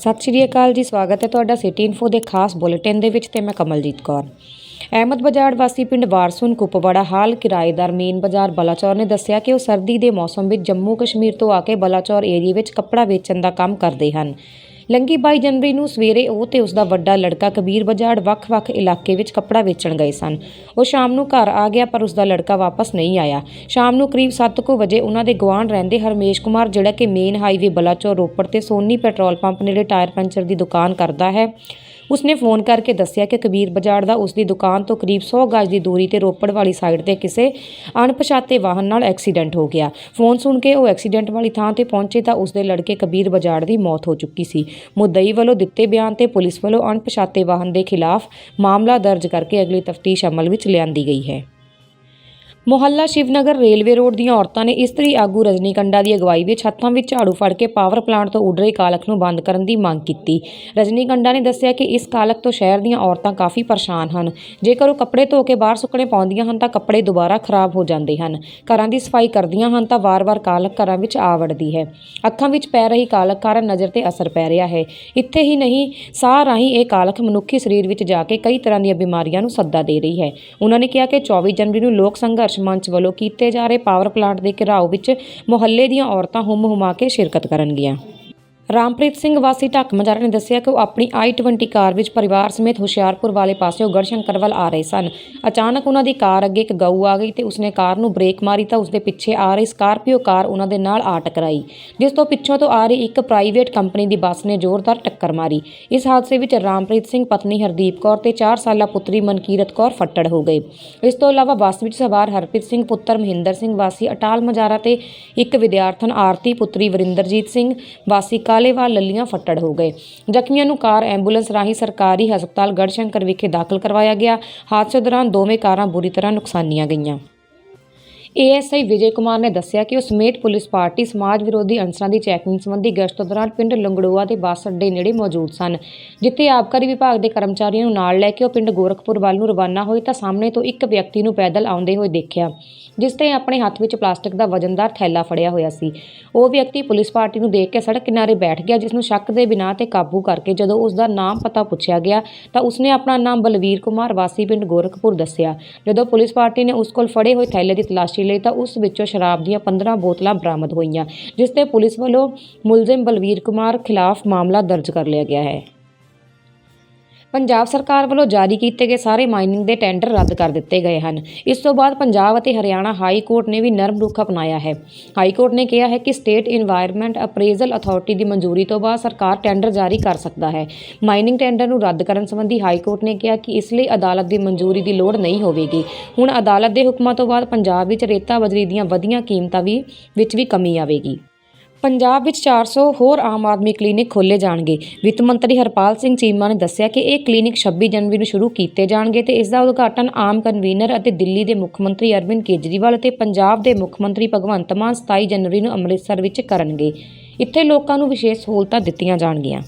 ਸਤਿ ਸ਼੍ਰੀ ਅਕਾਲ ਜੀ, ਸਵਾਗਤ ਹੈ ਤੁਹਾਡਾ ਸਿਟੀ ਇਨਫੋ ਦੇ ਖਾਸ ਬੁਲੇਟਿਨ ਦੇ ਵਿੱਚ ਤੇ ਮੈਂ ਕਮਲਜੀਤ ਕੌਰ। ਅਹਿਮਦ ਬਾਜ਼ਾਰ ਵਾਸੀ ਪਿੰਡ ਵਾਰਸੂਨ, ਕੁਪਵਾੜਾ ਹਾਲ ਕਿਰਾਏਦਾਰ ਮੇਨ ਬਾਜ਼ਾਰ ਬਲਾਚੌਰ ਨੇ ਦੱਸਿਆ ਕਿ ਉਹ ਸਰਦੀ ਦੇ ਮੌਸਮ ਵਿੱਚ ਜੰਮੂ ਕਸ਼ਮੀਰ ਤੋਂ ਆ ਕੇ ਬਲਾਚੌਰ ਏਰੀਆ ਵਿੱਚ ਕੱਪੜਾ ਵੇਚਣ ਦਾ ਕੰਮ ਕਰਦੇ ਹਨ। ਲੰਗੀ 22 ਜਨਵਰੀ ਨੂੰ ਸਵੇਰੇ ਉਹ ਤੇ ਉਸ ਦਾ ਵੱਡਾ ਲੜਕਾ ਕਬੀਰ ਬਜਾੜ ਵੱਖ-ਵੱਖ ਇਲਾਕੇ ਵਿੱਚ ਕੱਪੜਾ ਵੇਚਣ ਗਏ ਸਨ। ਉਹ ਸ਼ਾਮ ਨੂੰ ਘਰ ਆ ਗਿਆ ਪਰ ਉਸ ਦਾ ਲੜਕਾ ਵਾਪਸ ਨਹੀਂ ਆਇਆ। ਸ਼ਾਮ ਨੂੰ ਕਰੀਬ 7:00 ਵਜੇ ਉਹਨਾਂ ਦੇ ਗੁਆਂਢ ਰਹਿੰਦੇ ਹਰਮੇਸ਼ ਕੁਮਾਰ, ਜਿਹੜਾ ਕਿ ਮੇਨ ਹਾਈਵੇ ਬਲਾਚੌਰ ਰੋਪੜ ਤੇ ਸੋਨੀ ਪੈਟਰੋਲ ਪੰਪ ਨੇੜੇ ਟਾਇਰ ਪੈਂਚਰ ਦੀ ਦੁਕਾਨ ਕਰਦਾ ਹੈ। ਉਸਨੇ ਫੋਨ ਕਰਕੇ ਦੱਸਿਆ ਕਿ ਕਬੀਰ ਬਜਾੜ ਦਾ ਉਸ ਦੀ ਦੁਕਾਨ ਤੋਂ ਕਰੀਬ 100 ਗਜ ਦੀ ਦੂਰੀ ਤੇ ਰੋਪੜ ਵਾਲੀ ਸਾਈਡ ਤੇ ਕਿਸੇ ਅਣਪਛਾਤੇ ਵਾਹਨ ਨਾਲ ਐਕਸੀਡੈਂਟ ਹੋ ਗਿਆ। ਫੋਨ ਸੁਣ ਕੇ ਉਹ ਐਕਸੀਡੈਂਟ ਵਾਲੀ ਥਾਂ ਤੇ ਪਹੁੰਚੇ ਤਾਂ ਉਸਦੇ ਲੜਕੇ ਕਬੀਰ ਬਜਾੜ ਦੀ ਮੌਤ ਹੋ ਚੁੱਕੀ ਸੀ। ਮੁੱਦਈ ਵੱਲੋਂ ਦਿੱਤੇ ਬਿਆਨ ਤੇ ਪੁਲਿਸ ਵੱਲੋਂ ਅਣਪਛਾਤੇ ਵਾਹਨ ਦੇ ਖਿਲਾਫ ਮਾਮਲਾ ਦਰਜ ਕਰਕੇ ਅਗਲੀ ਤਫਤੀਸ਼ ਅਮਲ ਵਿੱਚ ਲਿਆਂਦੀ ਗਈ ਹੈ। ਮੁਹੱਲਾ ਸ਼ਿਵਨਗਰ ਰੇਲਵੇ ਰੋਡ ਦੀਆਂ ਔਰਤਾਂ ਨੇ ਇਸਤਰੀ ਆਗੂ ਰਜਨੀਕੰਡਾ ਦੀ ਅਗਵਾਈ ਵਿੱਚ ਹੱਥਾਂ ਵਿੱਚ ਝਾੜੂ ਫੜ ਕੇ ਪਾਵਰ ਪਲਾਂਟ ਤੋਂ ਉੱਡ ਰਹੀ ਕਾਲਖ ਨੂੰ ਬੰਦ ਕਰਨ ਦੀ ਮੰਗ ਕੀਤੀ। ਰਜਨੀਕੰਡਾ ਨੇ ਦੱਸਿਆ ਕਿ ਇਸ ਕਾਲਖ ਤੋਂ ਸ਼ਹਿਰ ਦੀਆਂ ਔਰਤਾਂ ਕਾਫੀ ਪਰੇਸ਼ਾਨ ਹਨ। ਜੇਕਰ ਉਹ ਕੱਪੜੇ ਧੋ ਕੇ ਬਾਹਰ ਸੁੱਕਣੇ ਪਾਉਂਦੀਆਂ ਹਨ ਤਾਂ ਕੱਪੜੇ ਦੁਬਾਰਾ ਖਰਾਬ ਹੋ ਜਾਂਦੇ ਹਨ। ਘਰਾਂ ਦੀ ਸਫ਼ਾਈ ਕਰਦੀਆਂ ਹਨ ਤਾਂ ਵਾਰ-ਵਾਰ ਕਾਲਖ ਘਰਾਂ ਵਿੱਚ ਆ ਵੜਦੀ ਹੈ। ਅੱਖਾਂ ਵਿੱਚ ਪੈ ਰਹੀ ਕਾਲਖ ਕਾਰਨ ਨਜ਼ਰ ਤੇ ਅਸਰ ਪੈ ਰਿਹਾ ਹੈ। ਇੱਥੇ ਹੀ ਨਹੀਂ, ਸਾਹ ਰਾਹੀਂ ਇਹ ਕਾਲਖ ਮਨੁੱਖੀ ਸਰੀਰ ਵਿੱਚ ਜਾ ਕੇ ਕਈ ਤਰ੍ਹਾਂ ਦੀਆਂ ਬਿਮਾਰੀਆਂ ਨੂੰ ਸੱਦਾ ਦੇ ਰਹੀ ਹੈ। ਉਹਨਾਂ ਨੇ ਕਿਹਾ ਕਿ 24 ਜਨਵਰੀ ਨੂੰ ਲੋਕ ਸੰਘਰਸ਼ ਮੰਚ ਵੱਲੋਂ ਕੀਤੇ ਜਾ ਰਹੇ ਪਾਵਰ ਪਲਾਂਟ ਦੇ ਘਿਰਾਓ ਵਿੱਚ ਮੁਹੱਲੇ ਦੀਆਂ ਔਰਤਾਂ ਹੁੰਮ ਹੁਮਾ ਕੇ ਸ਼ਿਰਕਤ ਕਰਨਗੀਆਂ। ਰਾਮਪ੍ਰੀਤ ਸਿੰਘ ਵਾਸੀ ਢੱਕ ਮਜਾਰਾ ਨੇ ਦੱਸਿਆ ਕਿ ਉਹ ਆਪਣੀ i20 ਕਾਰ ਵਿੱਚ ਪਰਿਵਾਰ ਸਮੇਤ ਹੁਸ਼ਿਆਰਪੁਰ ਵਾਲੇ ਪਾਸਿਓਂ ਗੜਸ਼ੰਕਰ ਵੱਲ ਆ ਰਹੇ ਸਨ। ਅਚਾਨਕ ਉਹਨਾਂ ਦੀ ਕਾਰ ਅੱਗੇ ਇੱਕ ਗਊ ਆ ਗਈ ਤੇ ਉਸਨੇ ਕਾਰ ਨੂੰ ਬ੍ਰੇਕ ਮਾਰੀ ਤਾਂ ਉਸਦੇ ਪਿੱਛੇ ਆ ਰਹੀ ਸਕਾਰਪੀਓ ਕਾਰ ਉਹਨਾਂ ਦੇ ਨਾਲ ਆ ਟਕਰਾਈ, ਜਿਸ ਤੋਂ ਪਿੱਛੋਂ ਤੋਂ ਆ ਰਹੀ ਇੱਕ ਪ੍ਰਾਈਵੇਟ ਕੰਪਨੀ ਦੀ ਬੱਸ ਨੇ ਜ਼ੋਰਦਾਰ ਟੱਕਰ ਮਾਰੀ। ਇਸ ਹਾਦਸੇ ਵਿੱਚ ਰਾਮਪ੍ਰੀਤ ਸਿੰਘ, ਪਤਨੀ ਹਰਦੀਪ ਕੌਰ ਤੇ 4 ਸਾਲਾ ਪੁੱਤਰੀ ਮਨਕੀਰਤ ਕੌਰ ਫੱਟੜ ਹੋ ਗਏ। ਇਸ ਤੋਂ ਇਲਾਵਾ ਬੱਸ ਵਿੱਚ ਸਵਾਰ ਹਰਪ੍ਰੀਤ ਸਿੰਘ, ਪੁੱਤਰ ਮਹਿੰਦਰ ਸਿੰਘ ਵਾਸੀ, ਅਟਾਲ ਮਜਾਰਾ ਤੇ ਇੱਕ ਵਿਦਿਆਰਥਣ ਆਰਤੀ, ਪੁੱਤਰੀ ਵਰਿੰਦਰਜੀਤ ਸਿੰਘ ਵਾਸੀ ਕਾਲੇਵਾਲ ਲੱਲੀਆਂ ਫੱਟੜ ਹੋ ਗਏ। ਜ਼ਖਮੀਆਂ ਨੂੰ ਕਾਰ, ਐਂਬੂਲੈਂਸ ਰਾਹੀਂ ਸਰਕਾਰੀ ਹਸਪਤਾਲ ਗੜਸ਼ੰਕਰ ਵਿਖੇ ਦਾਖਲ ਕਰਵਾਇਆ ਗਿਆ। ਹਾਦਸੇ ਦੌਰਾਨ ਦੋਵੇਂ ਕਾਰਾਂ ਬੁਰੀ ਤਰ੍ਹਾਂ ਨੁਕਸਾਨੀਆਂ ਗਈਆਂ। ਏਐਸਆਈ ਵਿਜੇ ਕੁਮਾਰ ਨੇ ਦੱਸਿਆ ਕਿ ਉਹ ਸਮੇਤ ਪੁਲਿਸ ਪਾਰਟੀ ਸਮਾਜ ਵਿਰੋਧੀ ਅਨਸਰਾਂ ਦੀ ਚੈਕਿੰਗ ਸੰਬੰਧੀ ਗਸ਼ਤ ਦੌਰਾਨ ਪਿੰਡ ਲੰਗੜੋਆ ਦੇ ਬੱਸ ਅੱਡੇ ਨੇੜੇ ਮੌਜੂਦ ਸਨ, ਜਿੱਥੇ ਆਬਕਾਰੀ ਵਿਭਾਗ ਦੇ ਕਰਮਚਾਰੀਆਂ ਨੂੰ ਨਾਲ ਲੈ ਕੇ ਉਹ ਪਿੰਡ ਗੋਰਖਪੁਰ ਵੱਲ ਨੂੰ ਰਵਾਨਾ ਹੋਏ ਤਾਂ ਸਾਹਮਣੇ ਤੋਂ ਇੱਕ ਵਿਅਕਤੀ ਨੂੰ ਪੈਦਲ ਆਉਂਦੇ ਹੋਏ ਦੇਖਿਆ, ਜਿਸ ਤੇ ਆਪਣੇ ਹੱਥ ਵਿੱਚ ਪਲਾਸਟਿਕ ਦਾ ਵਜ਼ਨਦਾਰ ਥੈਲਾ ਫੜਿਆ ਹੋਇਆ ਸੀ। ਉਹ ਵਿਅਕਤੀ ਪੁਲਿਸ ਪਾਰਟੀ ਨੂੰ ਦੇਖ ਕੇ ਸੜਕ ਕਿਨਾਰੇ ਬੈਠ ਗਿਆ, ਜਿਸ ਨੂੰ ਸ਼ੱਕ ਦੇ ਬਿਨਾਂ ਤੇ ਕਾਬੂ ਕਰਕੇ ਜਦੋਂ ਉਸ ਦਾ ਨਾਮ ਪਤਾ ਪੁੱਛਿਆ ਗਿਆ ਤਾਂ ਉਸਨੇ ਆਪਣਾ ਨਾਮ ਬਲਵੀਰ ਕੁਮਾਰ ਵਾਸੀ ਪਿੰਡ ਗੋਰਖਪੁਰ ਦੱਸਿਆ। ਜਦੋਂ ਪੁਲਿਸ ਪਾਰਟੀ ਨੇ ਉਸ ਕੋਲ ਫੜੇ ਹੋਏ ਥੈਲੇ ਦੀ ਤਲਾਸ਼ੀ ਲਈ ਤਾਂ ਉਸ ਵਿੱਚੋਂ ਸ਼ਰਾਬ ਦੀਆਂ 15 ਬੋਤਲਾਂ ਬਰਾਮਦ ਹੋਈਆਂ, ਜਿਸ ਤੇ ਪੁਲਿਸ ਵੱਲੋਂ ਮੁਲਜ਼ਮ ਬਲਵੀਰ ਕੁਮਾਰ ਖਿਲਾਫ ਮਾਮਲਾ ਦਰਜ ਕਰ ਲਿਆ ਗਿਆ ਹੈ। ਪੰਜਾਬ ਸਰਕਾਰ ਵੱਲੋਂ ਜਾਰੀ ਕੀਤੇ ਗਏ ਸਾਰੇ ਮਾਈਨਿੰਗ ਦੇ ਟੈਂਡਰ ਰੱਦ ਕਰ ਦਿੱਤੇ ਗਏ ਹਨ। ਇਸ ਤੋਂ ਬਾਅਦ ਪੰਜਾਬ ਅਤੇ ਹਰਿਆਣਾ ਹਾਈ ਕੋਰਟ ਨੇ ਵੀ ਨਰਮ ਰੁਖ ਅਪਣਾਇਆ ਹੈ। ਹਾਈ ਕੋਰਟ ਨੇ ਕਿਹਾ ਹੈ ਕਿ ਸਟੇਟ এনवायरमेंट ਅਪਰੇਜ਼ਲ ਅਥਾਰਟੀ ਦੀ ਮਨਜ਼ੂਰੀ ਤੋਂ ਬਾਅਦ ਸਰਕਾਰ ਟੈਂਡਰ ਜਾਰੀ ਕਰ ਸਕਦਾ ਹੈ। ਮਾਈਨਿੰਗ ਟੈਂਡਰ ਨੂੰ ਰੱਦ ਕਰਨ ਸੰਬੰਧੀ ਹਾਈ ਕੋਰਟ ਨੇ ਕਿਹਾ ਕਿ ਇਸ ਲਈ ਅਦਾਲਤ ਦੀ ਮਨਜ਼ੂਰੀ ਦੀ ਲੋੜ ਨਹੀਂ ਹੋਵੇਗੀ। ਹੁਣ ਅਦਾਲਤ ਦੇ ਹੁਕਮਾਂ ਤੋਂ ਬਾਅਦ ਪੰਜਾਬ ਵਿੱਚ ਰੇਤਾ ਬਜਰੀ ਦੀਆਂ ਵਧੀਆਂ ਕੀਮਤਾਂ ਵੀ ਵਿੱਚ ਵੀ ਕਮੀ ਆਵੇਗੀ। ਪੰਜਾਬ ਵਿੱਚ 400 ਹੋਰ ਆਮ ਆਦਮੀ ਕਲੀਨਿਕ ਖੋਲੇ ਜਾਣਗੇ। ਵਿੱਤ ਮੰਤਰੀ ਹਰਪਾਲ ਸਿੰਘ ਚੀਮਾ ਨੇ ਦੱਸਿਆ ਕਿ ਇਹ ਕਲੀਨਿਕ 26 ਜਨਵਰੀ ਨੂੰ ਸ਼ੁਰੂ ਕੀਤੇ ਜਾਣਗੇ ਤੇ ਇਸ ਦਾ ਉਦਘਾਟਨ ਆਮ ਕਨਵੀਨਰ ਅਤੇ ਦਿੱਲੀ ਦੇ ਮੁੱਖ ਮੰਤਰੀ ਅਰਵਿੰਦ ਕੇਜਰੀਵਾਲ ਅਤੇ ਪੰਜਾਬ ਦੇ ਮੁੱਖ ਮੰਤਰੀ ਭਗਵੰਤ ਮਾਨ 27 ਜਨਵਰੀ ਨੂੰ ਅੰਮ੍ਰਿਤਸਰ ਵਿੱਚ ਕਰਨਗੇ। ਇੱਥੇ ਲੋਕਾਂ ਨੂੰ ਵਿਸ਼ੇਸ਼ ਸਹੂਲਤਾਂ ਦਿੱਤੀਆਂ ਜਾਣਗੀਆਂ।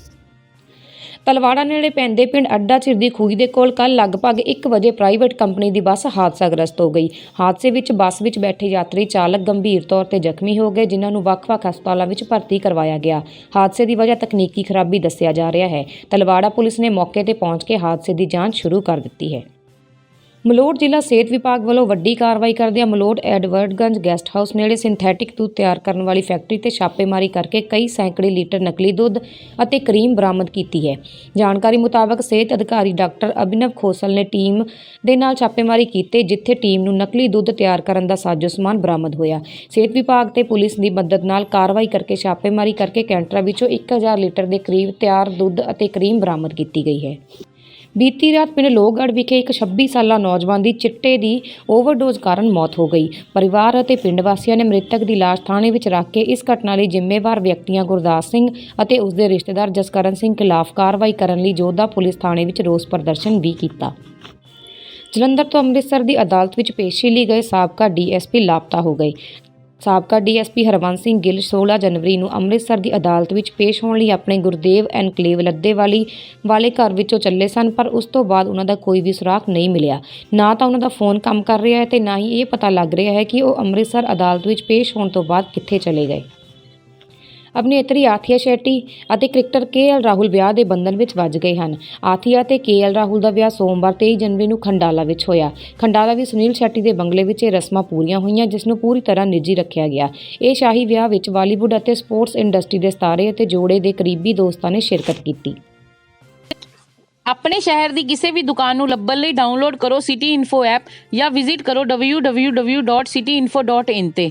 ਤਲਵਾੜਾ ਨੇੜੇ ਪੈਂਦੇ ਪਿੰਡ ਅੱਡਾ ਝਿਰਦੀ ਖੂਹੀ ਦੇ ਕੋਲ ਕੱਲ ਲਗਭਗ 1 ਵਜੇ ਪ੍ਰਾਈਵੇਟ ਕੰਪਨੀ ਦੀ ਬੱਸ ਹਾਦਸਾਗ੍ਰਸਤ ਹੋ ਗਈ। ਹਾਦਸੇ ਵਿੱਚ ਬੱਸ ਵਿੱਚ ਬੈਠੇ ਯਾਤਰੀ ਚਾਲਕ ਗੰਭੀਰ ਤੌਰ ਤੇ ਜ਼ਖਮੀ ਹੋ ਗਏ, ਜਿਨ੍ਹਾਂ ਨੂੰ ਵੱਖ-ਵੱਖ ਹਸਪਤਾਲਾਂ ਵਿੱਚ ਭਰਤੀ ਕਰਵਾਇਆ ਗਿਆ। ਹਾਦਸੇ ਦੀ ਵਜ੍ਹਾ ਤਕਨੀਕੀ ਖਰਾਬੀ ਦੱਸਿਆ ਜਾ ਰਿਹਾ ਹੈ। ਤਲਵਾੜਾ ਪੁਲਿਸ ਨੇ ਮੌਕੇ ਤੇ ਪਹੁੰਚ ਕੇ ਹਾਦਸੇ ਦੀ ਜਾਂਚ ਸ਼ੁਰੂ ਕਰ ਦਿੱਤੀ ਹੈ। ਮਲੋਟ ਜ਼ਿਲ੍ਹਾ ਸਿਹਤ ਵਿਭਾਗ ਵੱਲੋਂ ਵੱਡੀ ਕਾਰਵਾਈ ਕਰਦਿਆਂ ਮਲੋਟ ਐਡਵਰਡਗੰਜ ਗੈਸਟ ਹਾਊਸ ਨੇੜੇ ਸਿੰਥੈਟਿਕ ਦੁੱਧ ਤਿਆਰ ਕਰਨ ਵਾਲੀ ਫੈਕਟਰੀ ਤੇ ਛਾਪੇਮਾਰੀ ਕਰਕੇ ਕਈ ਸੈਂਕੜੇ ਲੀਟਰ ਨਕਲੀ ਦੁੱਧ ਅਤੇ ਕਰੀਮ ਬਰਾਮਦ ਕੀਤੀ ਹੈ। ਜਾਣਕਾਰੀ ਮੁਤਾਬਕ ਸਿਹਤ ਅਧਿਕਾਰੀ ਡਾਕਟਰ ਅਭਿਨਵ ਖੋਸਲ ਨੇ ਟੀਮ ਦੇ ਨਾਲ ਛਾਪੇਮਾਰੀ ਕੀਤੀ, ਜਿੱਥੇ ਟੀਮ ਨੂੰ ਨਕਲੀ ਦੁੱਧ ਤਿਆਰ ਕਰਨ ਦਾ ਸਾਜ਼ੋ ਸਮਾਨ ਬਰਾਮਦ ਹੋਇਆ। ਸਿਹਤ ਵਿਭਾਗ ਤੇ ਪੁਲਿਸ ਦੀ ਮਦਦ ਨਾਲ ਕਾਰਵਾਈ ਕਰਕੇ ਛਾਪੇਮਾਰੀ ਕਰਕੇ ਕੈਂਟਰਾਂ ਵਿੱਚੋਂ 1000 ਲੀਟਰ ਦੇ ਕਰੀਬ ਤਿਆਰ ਦੁੱਧ ਅਤੇ ਕਰੀਮ ਬਰਾਮਦ ਕੀਤੀ ਗਈ ਹੈ। ਬੀਤੀ ਰਾਤ ਪਿੰਡ ਲੋਹਗੜ੍ਹ ਵਿਖੇ ਇੱਕ 26 ਸਾਲਾ ਨੌਜਵਾਨ ਦੀ ਚਿੱਟੇ ਦੀ ਓਵਰਡੋਜ਼ ਕਾਰਨ ਮੌਤ ਹੋ ਗਈ। ਪਰਿਵਾਰ ਅਤੇ ਪਿੰਡ ਵਾਸੀਆਂ ਨੇ ਮ੍ਰਿਤਕ ਦੀ ਲਾਸ਼ ਥਾਣੇ ਵਿੱਚ ਰੱਖ ਕੇ ਇਸ ਘਟਨਾ ਲਈ ਜ਼ਿੰਮੇਵਾਰ ਵਿਅਕਤੀਆਂ ਗੁਰਦਾਸ ਸਿੰਘ ਅਤੇ ਉਸ ਦੇ ਰਿਸ਼ਤੇਦਾਰ ਜਸਕਰਨ ਸਿੰਘ ਖਿਲਾਫ ਕਾਰਵਾਈ ਕਰਨ ਲਈ ਜੋਧਾ ਪੁਲਿਸ ਥਾਣੇ ਵਿੱਚ ਰੋਸ ਪ੍ਰਦਰਸ਼ਨ ਵੀ ਕੀਤਾ। ਜਲੰਧਰ ਤੋਂ ਅੰਮ੍ਰਿਤਸਰ ਦੀ ਅਦਾਲਤ ਵਿੱਚ ਪੇਸ਼ੀ ਲਈ ਗਏ ਸਾਬਕਾ ਡੀਐਸਪੀ ਲਾਪਤਾ ਹੋ ਗਏ। ਸਾਬਕਾ ਡੀਐਸਪੀ ਹਰਵੰਤ ਸਿੰਘ ਗਿੱਲ 16 ਜਨਵਰੀ ਨੂੰ ਅੰਮ੍ਰਿਤਸਰ ਦੀ ਅਦਾਲਤ ਵਿੱਚ ਪੇਸ਼ ਹੋਣ ਲਈ ਆਪਣੇ ਗੁਰਦੇਵ ਐਨਕਲੇਵ ਲੱਦੇਵਾਲੀ ਵਾਲੇ ਘਰ ਵਿੱਚੋਂ ਚੱਲੇ ਸਨ, ਪਰ ਉਸ ਤੋਂ ਬਾਅਦ ਉਹਨਾਂ ਦਾ ਕੋਈ ਵੀ ਸੁਰਾਖ ਨਹੀਂ ਮਿਲਿਆ। ਨਾ ਤਾਂ ਉਹਨਾਂ ਦਾ ਫੋਨ ਕੰਮ ਕਰ ਰਿਹਾ ਹੈ ਤੇ ਨਾ ਹੀ ਇਹ ਪਤਾ ਲੱਗ ਰਿਹਾ ਹੈ ਕਿ ਉਹ ਅੰਮ੍ਰਿਤਸਰ ਅਦਾਲਤ ਵਿੱਚ ਪੇਸ਼ ਹੋਣ ਤੋਂ ਬਾਅਦ ਕਿੱਥੇ ਚਲੇ ਗਏ। ਅਭਿਨੇਤਰੀ ਆਥੀਆ ਸ਼ੈਟੀ ਅਤੇ ਕ੍ਰਿਕਟਰ ਕੇਐਲ ਰਾਹੁਲ ਵਿਆਹ ਦੇ ਬੰਧਨ ਵਿੱਚ ਵੱਜ ਗਏ ਹਨ। ਆਥੀਆ ਤੇ ਕੇਐਲ ਰਾਹੁਲ ਦਾ ਵਿਆਹ ਸੋਮਵਾਰ 23 ਜਨਵਰੀ ਨੂੰ ਖੰਡਾਲਾ ਵਿੱਚ ਹੋਇਆ। ਖੰਡਾਲਾ ਵਿੱਚ ਸੁਨੀਲ ਸ਼ੈਟੀ ਦੇ ਬੰਗਲੇ ਵਿੱਚ ਇਹ ਰਸਮਾਂ ਪੂਰੀਆਂ ਹੋਈਆਂ, ਜਿਸ ਨੂੰ ਪੂਰੀ ਤਰ੍ਹਾਂ ਨਿੱਜੀ ਰੱਖਿਆ ਗਿਆ। ਇਹ ਸ਼ਾਹੀ ਵਿਆਹ ਵਿੱਚ ਬਾਲੀਵੁੱਡ ਅਤੇ ਸਪੋਰਟਸ ਇੰਡਸਟਰੀ ਦੇ ਸਿਤਾਰੇ ਅਤੇ ਜੋੜੇ ਦੇ ਕਰੀਬੀ ਦੋਸਤਾਂ ਨੇ ਸ਼ਿਰਕਤ ਕੀਤੀ। ਆਪਣੇ ਸ਼ਹਿਰ ਦੀ ਕਿਸੇ ਵੀ ਦੁਕਾਨ ਨੂੰ ਲੱਭਣ ਲਈ ਡਾਊਨਲੋਡ ਕਰੋ ਸਿਟੀ ਇਨਫੋ ਐਪ ਜਾਂ ਵਿਜ਼ਿਟ ਕਰੋ www.cityinfo.in ਤੇ।